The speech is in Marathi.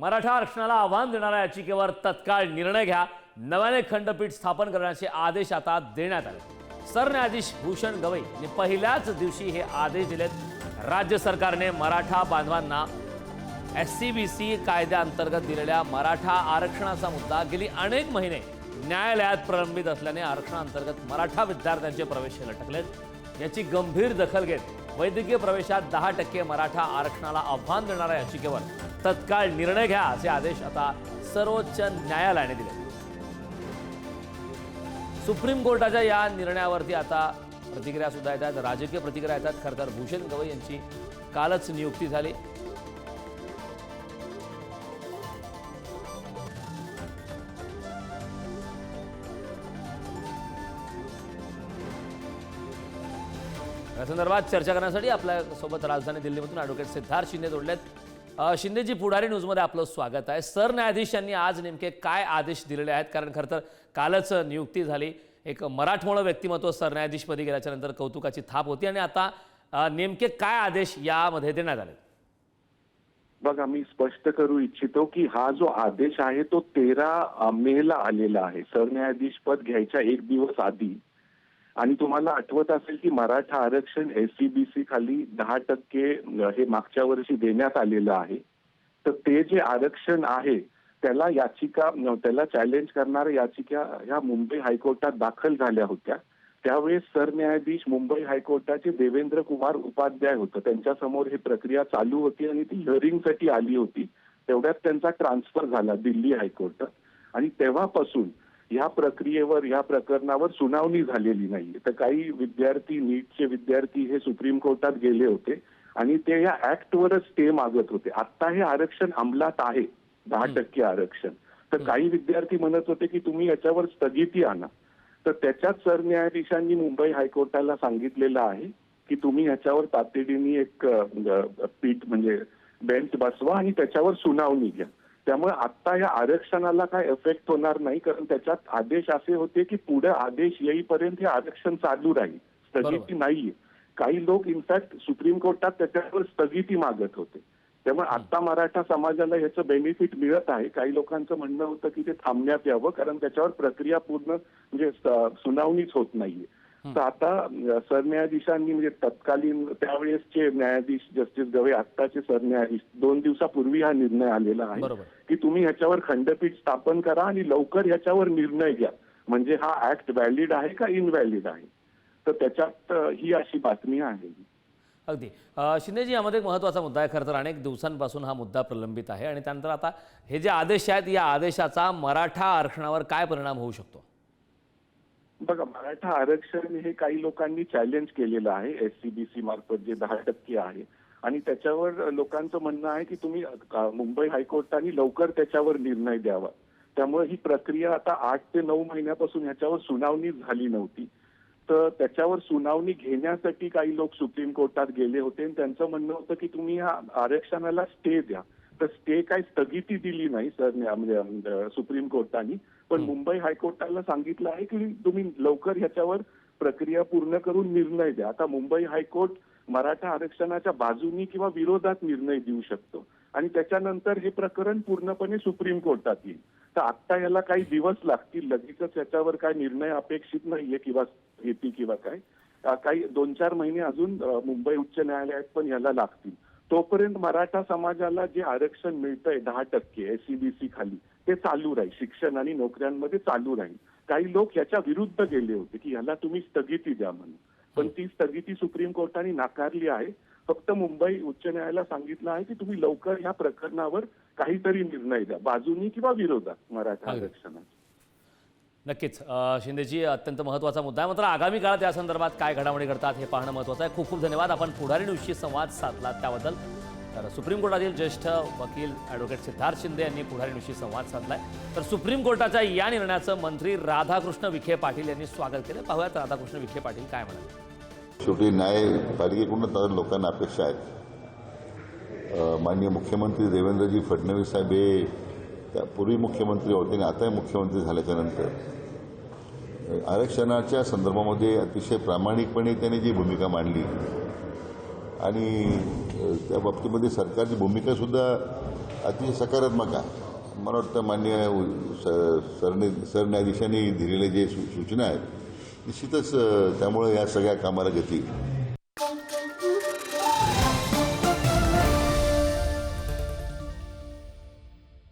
मराठा आरक्षणाला आव्हान देणाऱ्या याचिकेवर तत्काळ निर्णय घ्या. नव्याने खंडपीठ स्थापन करण्याचे आदेश आता देण्यात आले. सरन्यायाधीश भूषण गवई यांनी पहिल्याच दिवशी हे आदेश दिलेत. राज्य सरकारने मराठा बांधवांना एस सी बी सी कायद्याअंतर्गत दिलेल्या मराठा आरक्षणाचा मुद्दा गेली अनेक महिने न्यायालयात प्रलंबित असल्याने आरक्षणाअंतर्गत मराठा विद्यार्थ्यांचे प्रवेश लटकलेत. याची गंभीर दखल घेत वैद्यकीय प्रवेशात दहा टक्के मराठा आरक्षणाला आव्हान देणाऱ्या याचिकेवर तत्काळ निर्णय घ्या असे आदेश आता सर्वोच्च न्यायालयाने दिले. सुप्रीम कोर्टाच्या या निर्णयावरती आता प्रतिक्रिया सुद्धा येतात. राजकीय प्रतिक्रिया येतात. खरं तर भूषण गवई यांची कालच नियुक्ती झाली. या संदर्भात चर्चा करण्यासाठी आपल्यासोबत राजधानी दिल्लीमधून ॲडव्होकेट सिद्धार्थ शिंदे जोडलेत. शिंदेजी पुढारी न्यूजमध्ये आपलं स्वागत आहे. सरन्यायाधीश यांनी आज नेमके काय आदेश दिलेले आहेत? कारण खरं तर कालच नियुक्ती झाली. एक मराठमोळं व्यक्तिमत्व सरन्यायाधीशपदी गेल्याच्यानंतर कौतुकाची थाप होती आणि आता नेमके काय आदेश यामध्ये देण्यात आले बघा मी स्पष्ट करू इच्छितो की हा जो आदेश आहे तो तेरा मे ला आलेला आहे. सरन्यायाधीश पद घ्यायच्या एक दिवस आधी. आणि तुम्हाला आठवत असेल की मराठा आरक्षण एससीबीसी खाली दहा टक्के हे मागच्या वर्षी देण्यात आलेलं आहे. तर ते जे आरक्षण आहे त्याला याचिका त्याला चॅलेंज करणाऱ्या याचिका ह्या मुंबई हायकोर्टात दाखल झाल्या होत्या. त्यावेळेस सरन्यायाधीश मुंबई हायकोर्टाचे देवेंद्र कुमार उपाध्याय होतं. त्यांच्यासमोर ही प्रक्रिया चालू होती आणि ती हिअरिंगसाठी आली होती. तेवढ्यात त्यांचा ट्रान्सफर झाला दिल्ली हायकोर्टात. आणि तेव्हापासून ह्या प्रक्रियेवर या प्रकरणावर सुनावणी झालेली नाहीये. तर काही विद्यार्थी नीटचे विद्यार्थी हे सुप्रीम कोर्टात गेले होते आणि ते या ऍक्टवरच स्टे मागत होते. आता हे आरक्षण अंमलात आहे दहा टक्के आरक्षण. तर काही विद्यार्थी म्हणत होते की तुम्ही याच्यावर स्थगिती आणा. तर त्याच्यात सरन्यायाधीशांनी मुंबई हायकोर्टाला सांगितलेलं आहे की तुम्ही ह्याच्यावर तातडीने एक अ, पीठ म्हणजे बेंच बसवा आणि त्याच्यावर सुनावणी घ्या. त्यामुळे आता या आरक्षणाला काय इफेक्ट होणार नाही कारण त्याच्यात आदेश असे होते की पुढे आदेश येईपर्यंत हे आरक्षण चालू राहील. स्थगिती नाहीये. काही लोक इनफॅक्ट सुप्रीम कोर्टात त्याच्यावर स्थगिती मागत होते. त्यामुळे आता मराठा समाजाला ह्याचं बेनिफिट मिळत आहे. काही लोकांचं म्हणणं होतं की ते थांबण्यात यावं कारण त्याच्यावर प्रक्रिया पूर्ण म्हणजे सुनावणीच होत नाहीये. तर आता सरन्यायाधीशांनी म्हणजे तत्कालीन त्यावेळेसचे न्यायाधीश जस्टिस गवे आत्ताचे सरन्यायाधीश दोन दिवसापूर्वी हा निर्णय आलेला आहे. की तुम्ही ह्याच्यावर खंडपीठ स्थापन करा आणि लवकर ह्याच्यावर निर्णय घ्या. म्हणजे हा ऍक्ट व्हॅलिड आहे का इनव्हॅलिड आहे? तर त्याच्यात ही अशी बातमी आहे. अगदी. शिंदेजी यामध्ये एक महत्त्वाचा मुद्दा आहे. खरं तर अनेक दिवसांपासून हा मुद्दा प्रलंबित आहे आणि त्यानंतर आता हे जे आदेश आहेत या आदेशाचा मराठा आरक्षणावर काय परिणाम होऊ शकतो? बघा मराठा आरक्षण हे काही लोकांनी चॅलेंज केलेलं आहे. एससीबीसी मार्फत जे दहा टक्के आहे. आणि त्याच्यावर लोकांचं म्हणणं आहे की तुम्ही मुंबई हायकोर्टाने लवकर त्याच्यावर निर्णय द्यावा. त्यामुळे ही प्रक्रिया आता आठ ते नऊ महिन्यापासून ह्याच्यावर सुनावणी झाली नव्हती. तर त्याच्यावर सुनावणी घेण्यासाठी काही लोक सुप्रीम कोर्टात गेले होते. आणि त्यांचं म्हणणं होतं की तुम्ही या आरक्षणाला स्टे द्या. तर स्टे काय स्थगिती दिली नाही सर म्हणजे सुप्रीम कोर्टाने. पण मुंबई हायकोर्टाला सांगितलं आहे की तुम्ही लवकर ह्याच्यावर प्रक्रिया पूर्ण करून निर्णय द्या. आता मुंबई हायकोर्ट मराठा आरक्षणाच्या बाजूनी किंवा विरोधात निर्णय देऊ शकतो. आणि त्याच्यानंतर हे प्रकरण पूर्णपणे सुप्रीम कोर्टात येईल. तर आता याला काही दिवस लागतील. लगेचच याच्यावर काय निर्णय अपेक्षित नाहीये किंवा येतील किंवा काय. काही दोन चार महिने अजून मुंबई उच्च न्यायालयात पण याला लागतील. तोपर्यंत मराठा समाजाला जे आरक्षण मिळतंय दहा टक्के एससीबीसी खाली ते चालू राहील. शिक्षण आणि नोकऱ्यांमध्ये चालू राहील. काही लोक याच्या विरुद्ध गेले होते की ह्याला तुम्ही स्थगिती द्या म्हणून. पण ती स्थगिती सुप्रीम कोर्टाने नाकारली आहे. फक्त मुंबई उच्च न्यायालयाला सांगितलं आहे की तुम्ही लवकर या प्रकरणावर काहीतरी निर्णय द्या. बाजूनी किंवा विरोधात मराठा. आरक्षणात. नक्कीच. शिंदेजी अत्यंत महत्त्वाचा मुद्दा आहे. मात्र आगामी काळात या संदर्भात काय घडामोडी घडतात हे पाहणं महत्त्वाचं आहे. खूप खूप धन्यवाद. आपण पुढारी न्यूजशी संवाद साधला त्याबद्दल. तर सुप्रीम कोर्टातील ज्येष्ठ वकील ॲडव्होकेट सिद्धार्थ शिंदे यांनी पुढारी संवाद संवाद साधलाय. तर सुप्रीम कोर्टाच्या या निर्णयाचं मंत्री राधाकृष्ण विखे पाटील यांनी स्वागत केलं. पाहूयात राधाकृष्ण विखे पाटील काय म्हणाले. शेवटी न्यायपालिकेकडून तर लोकांना अपेक्षा आहेत माननीय मुख्यमंत्री देवेंद्रजी फडणवीस साहेब हे त्या पूर्वी मुख्यमंत्री होते आणि आताही मुख्यमंत्री झाल्याच्यानंतर आरक्षणाच्या संदर्भामध्ये अतिशय प्रामाणिकपणे त्यांनी जी भूमिका मांडली आणि त्या बाबतीमध्ये सरकारची भूमिकासुद्धा अतिशय सकारात्मक आहे. मला वाटतं मान्य स- सरन्यायाधीशांनी दिलेले जे सू सूचना आहेत निश्चितच त्यामुळे या सगळ्या कामाला गती